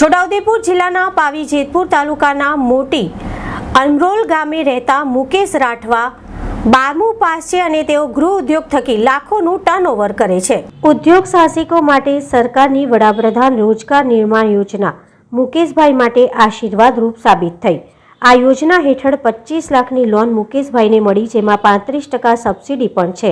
છોટાઉદેપુર જિલ્લાના પાવી જેતપુર તાલુકાના મોટી અનરોલ ગામે રહેતા મુકેશ રાઠવા બારમું પાસ છે અને તેઓ ગૃહ ઉદ્યોગ થકી લાખોનું ટર્નઓવર કરે છે. ઉદ્યોગ સાહસિકો માટે સરકારની વડાપ્રધાન રોજગાર નિર્માણ યોજના મુકેશભાઈ માટે આશીર્વાદરૂપ સાબિત થઈ. આ યોજના હેઠળ પચીસ લાખની લોન મુકેશભાઈને મળી, જેમાં પાંત્રીસ ટકા સબસિડી પણ છે.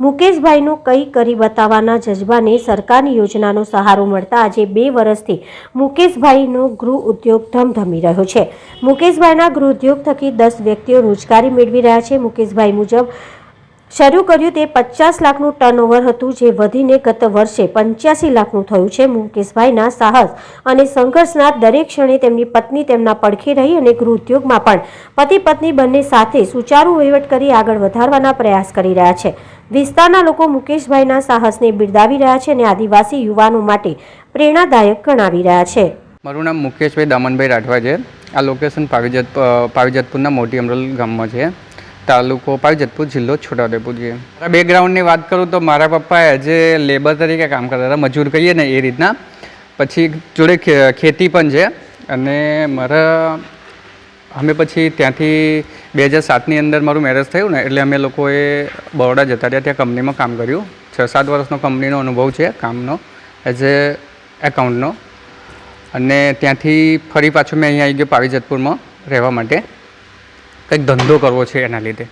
મુકેશભાઈનું કંઈ કરી બતાવવાના જજ્બાને સરકારની યોજનાનો સહારો મળતા આજે બે વર્ષથી મુકેશભાઈનો ગૃહ ઉદ્યોગ ધમધમી રહ્યો છે. મુકેશભાઈના ગૃહ ઉદ્યોગ થકી દસ વ્યક્તિઓ રોજગારી મેળવી રહ્યા છે. મુકેશભાઈ મુજબ શરૂ કર્યું તે પચાસ લાખનું ટર્નઓવર હતું જે વધીને ગત વર્ષે પંચ્યાસી લાખનું થયું છે. મુકેશભાઈના સાહસ અને સંઘર્ષના દરેક ક્ષણે તેમની પત્ની તેમના પડખે રહી અને ગૃહ ઉદ્યોગમાં પણ પતિ પત્ની બંને સાથે સુચારુ વહીવટ કરી આગળ વધારવાના પ્રયાસ કરી રહ્યા છે. વિસ્તારના લોકો મુકેશભાઈના સાહસને બિરદાવી રહ્યા છે અને આદિવાસી યુવાનો માટે પ્રેરણાદાયક ગણાવી રહ્યા છે. મારું નામ મુકેશભાઈ દામનભાઈ રાઠવા છે. આ લોકેશન પાવીજત પાવીજતપુરના મોટી અમરોલ ગામમાં છે. તાલુકો પાવીજતપુર જિલ્લો છોટાઉદેપુર છે. મારા બેકગ્રાઉન્ડની વાત કરું તો મારા પપ્પા એઝ એ લેબર તરીકે કામ કરતા હતા. મજૂર કહીએ ને એ રીતના. પછી જોડે ખેતી પણ છે. અને મારા, અમે પછી ત્યાંથી બે હજાર સાતની અંદર મારું મેરેજ થયું ને, એટલે અમે લોકોએ બરોડા જતા રહ્યા. ત્યાં કંપનીમાં કામ કર્યું. છ સાત વર્ષનો કંપનીનો અનુભવ છે કામનો એઝ એ એકાઉન્ટનો અને ત્યાંથી ફરી પાછું મેં અહીંયા આવી ગયો પાવીજતપુરમાં રહેવા માટે. કંઈક ધંધો કરવો છે એના લીધે.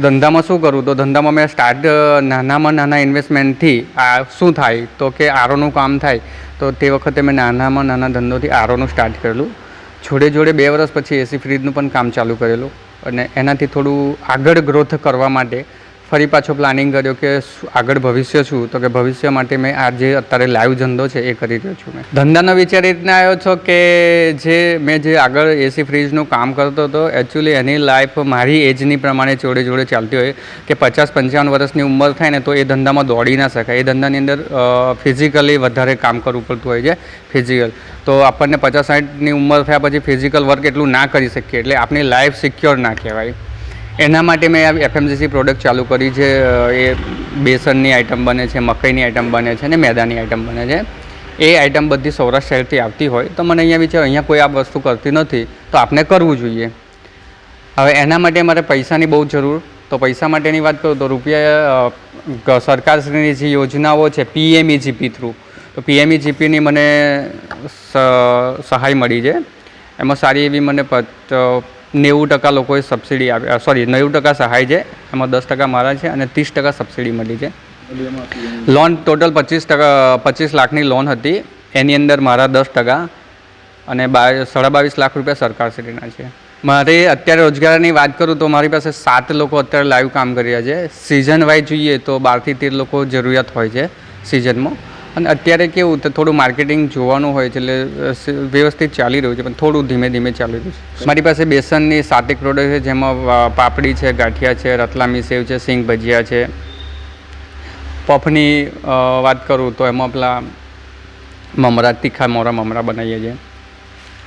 ધંધામાં શું કરું? તો ધંધામાં મેં સ્ટાર્ટ નાનામાં નાના ઇન્વેસ્ટમેન્ટથી આ શું થાય? તો કે આરોનું કામ થાય. તો તે વખતે મેં નાનામાં નાના ધંધોથી આરોનું સ્ટાર્ટ કરેલું. જોડે જોડે બે વર્ષ પછી એસી ફ્રીજનું પણ કામ ચાલુ કરેલું. અને એનાથી થોડું આગળ ગ્રોથ કરવા માટે ફરી પાછો પ્લાનિંગ કર્યો કે આગળ ભવિષ્ય શું? તો કે ભવિષ્ય માટે મેં આ જે અત્યારે લાઈવ ધંધો છે એ કરી રહ્યો છું મેં. ધંધાનો વિચાર એ રીતના આવ્યો છો કે જે મેં જે આગળ એસી ફ્રીજનું કામ કરતો હતો એકચ્યુઅલી એની લાઈફ મારી એજની પ્રમાણે જોડે જોડે ચાલતી હોય કે પચાસ પંચાવન વર્ષની ઉંમર થાય ને તો એ ધંધામાં દોડી ના શકાય. એ ધંધાની અંદર ફિઝિકલી વધારે કામ કરવું પડતું હોય છે ફિઝિકલ તો આપણને પચાસ સાઠની ઉંમર થયા પછી ફિઝિકલ વર્ક એટલું ના કરી શકીએ. એટલે આપણી લાઈફ સિક્યોર ના કહેવાય. એના માટે મેં આ એફએમસીસી પ્રોડક્ટ ચાલુ કરી છે. એ બેસનની આઇટમ બને છે, મકાઈની આઇટમ બને છે અને મેદાની આઇટમ બને છે. એ આઇટમ બધી સૌરાષ્ટ્ર શહેરથી આવતી હોય. તો મને અહીંયા વિચાર અહીંયા કોઈ આ વસ્તુ કરતી નથી, તો આપણે કરવું જોઈએ. હવે એના માટે મારે પૈસાની બહુ જરૂર. તો પૈસા માટેની વાત કરું તો રૂપિયા સરકારશ્રીની જે યોજનાઓ છે પીએમઈજીપી થ્રુ તો પીએમઈજીપીની મને સહાય મળી છે. એમાં સારી એવી મને નેવું ટકા લોકોએ સબસિડી આપી સોરી નેવું ટકા સહાય છે. એમાં દસ ટકા મારા છે અને ત્રીસ ટકા સબસિડી મળી છે. લોન ટોટલ પચીસ ટકા, પચીસ લાખની લોન હતી. એની અંદર મારા દસ ટકા અને બા સાડા બાવીસ લાખ રૂપિયા સરકારશ્રીના છે. મારે અત્યારે રોજગારની વાત કરું તો મારી પાસે સાત લોકો અત્યારે લાઈવ કામ કરી રહ્યા છે. સિઝન વાઇઝ જોઈએ તો બારથી તેર લોકો જરૂરિયાત હોય છે સિઝનમાં અને અત્યારે કેવું તો થોડું માર્કેટિંગ જોવાનું હોય છે એટલે વ્યવસ્થિત ચાલી રહ્યું છે, પણ થોડું ધીમે ધીમે ચાલી રહ્યું છે. મારી પાસે બેસનની સાતેક પ્રોડક્ટ છે, જેમાં પાપડી છે, ગાંઠિયા છે, રતલામી સેવ છે, સિંગ ભજીયા છે. પફની વાત કરું તો એમાં પેલા મમરા, તીખા મોરા મમરા બનાવીએ છીએ.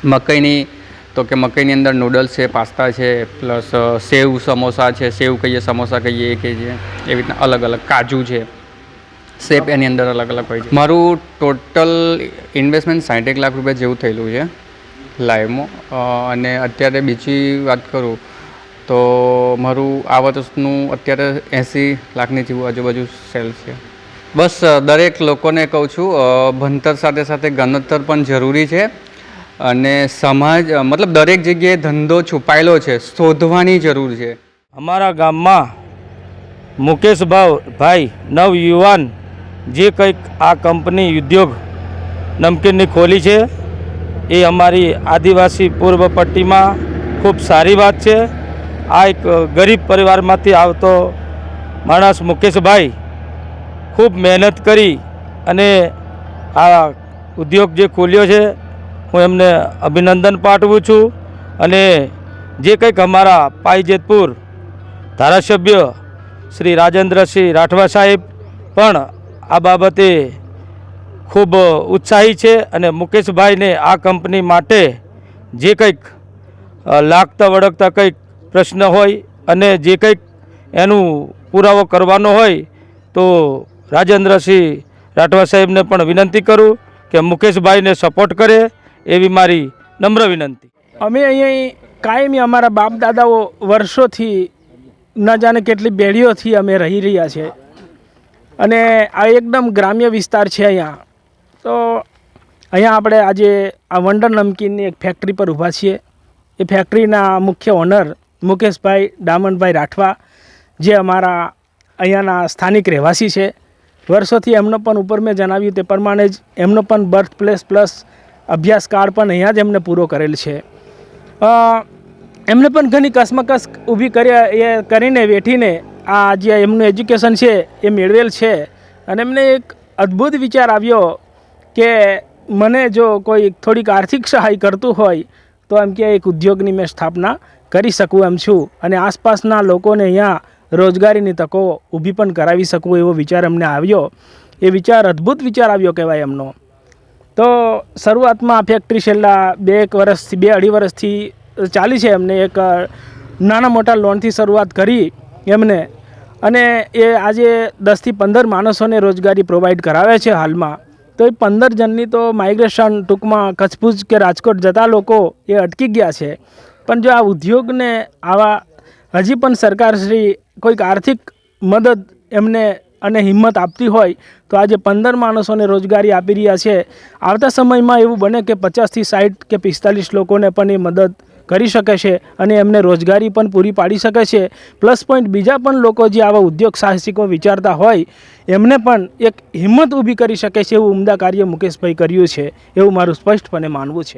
મકાઈની, તો કે મકાઈની અંદર નૂડલ્સ છે, પાસ્તા છે, પ્લસ સેવ સમોસા છે, સેવ કહીએ, સમોસા કહીએ, એ કહીએ એવી રીતના અલગ અલગ કાજુ છે. શેપ એની અંદર અલગ અલગ હોય છે. મારું ટોટલ ઇન્વેસ્ટમેન્ટ સાઠેક લાખ રૂપિયા જેવું થયેલું છે લાઈવમાં અને અત્યારે બીજી વાત કરું તો મારું આ વર્ષનું અત્યારે એંસી લાખની જેવું આજુબાજુ સેલ છે. બસ દરેક લોકોને કહું છું ભણતર સાથે સાથે ગણતર પણ જરૂરી છે અને સમાજ મતલબ દરેક જગ્યાએ ધંધો છુપાયેલો છે, શોધવાની જરૂર છે. અમારા ગામમાં મુકેશભાવ ભાઈ, નવ યુવાન જે કંઈક આ કંપની ઉદ્યોગ નમકીનની ખોલી છે, એ અમારી આદિવાસી પૂર્વ પટ્ટીમાં ખૂબ સારી વાત છે. આ એક ગરીબ પરિવારમાંથી આવતો માણસ મુકેશભાઈ ખૂબ મહેનત કરી અને આ ઉદ્યોગ જે ખોલ્યો છે, હું એમને અભિનંદન પાઠવું છું. અને જે કંઈક અમારા પાઈજેતપુર ધારાસભ્ય શ્રી રાજેન્દ્રસિંહ રાઠવા સાહેબ પણ આ બાબતે ખૂબ ઉત્સાહી છે અને મુકેશભાઈને આ કંપની માટે જે કંઈક લાગતા વળગતા કંઈક પ્રશ્ન હોય અને જે કંઈક એનું પુરાવો કરવાનો હોય તો રાજેન્દ્રસિંહ રાઠવા સાહેબને પણ વિનંતી કરું કે મુકેશભાઈને સપોર્ટ કરે એવી મારી નમ્ર વિનંતી. અમે અહીં કાયમી અમારા બાપ દાદાઓ વર્ષોથી ન જાણે કેટલી બેડીઓથી અમે રહી રહ્યા છે અને આ એકદમ ગ્રામ્ય વિસ્તાર છે અહીંયા. તો અહીંયા આપણે આજે આ વંડર નમકીનની એક ફેક્ટરી પર ઊભા છીએ. એ ફેક્ટરીના મુખ્ય ઓનર મુકેશભાઈ ડામણભાઈ રાઠવા, જે અમારા અહીંયાના સ્થાનિક રહેવાસી છે. વર્ષોથી એમનો પણ ઉપર મેં જણાવ્યું તે પ્રમાણે જ એમનો પણ બર્થ પ્લેસ પ્લસ અભ્યાસકાળ પણ અહીંયા જ એમને પૂરો કરેલ છે. એમને પણ ઘણી કસમકસ ઊભી કરી એ, કરીને વેઠીને આ જે એમનું એજ્યુકેશન છે એ મેળવેલ છે. અને એમને એક અદ્ભુત વિચાર આવ્યો કે મને જો કોઈ થોડીક આર્થિક સહાય કરતું હોય, તો એમ કે એક ઉદ્યોગની મેં સ્થાપના કરી શકું એમ છું. અને આસપાસના લોકોને અહીંયા રોજગારીની તકો ઊભી પણ કરાવી શકું એવો વિચાર એમને આવ્યો. એ વિચાર અદ્ભુત વિચાર આવ્યો કહેવાય એમનો. તો શરૂઆતમાં આ ફેક્ટરી છેલ્લા બે એક વર્ષથી, બે અઢી વર્ષથી ચાલી છે એમને. એક નાના મોટા લોનથી શરૂઆત કરી એમને. અને એ આજે દસથી પંદર માણસોને રોજગારી પ્રોવાઈડ કરાવે છે હાલમાં. તો એ પંદર જણની તો માઇગ્રેશન ટૂંકમાં કચ્છભુજ કે રાજકોટ જતા લોકો એ અટકી ગયા છે. પણ જો આ ઉદ્યોગને આવા હજી પણ સરકારશ્રી કોઈક આર્થિક મદદ એમને અને હિંમત આપતી હોય, તો આજે પંદર માણસોને રોજગારી આપી રહ્યા છે. આવતા સમયમાં એવું બને કે પચાસથી સાઠ કે પિસ્તાલીસ લોકોને પણ એ મદદ કરી શકે છે અને એમને રોજગારી પણ પૂરી પાડી શકે છે. પ્લસ પોઈન્ટ બીજા પણ લોકો જે આવા ઉદ્યોગ સાહસિકો વિચારતા હોય, એમને પણ એક હિંમત ઊભી કરી શકે છે એવું ઉમદા કાર્ય મુકેશભાઈ કર્યું છે. એવું મારું સ્પષ્ટપણે માનવું છે.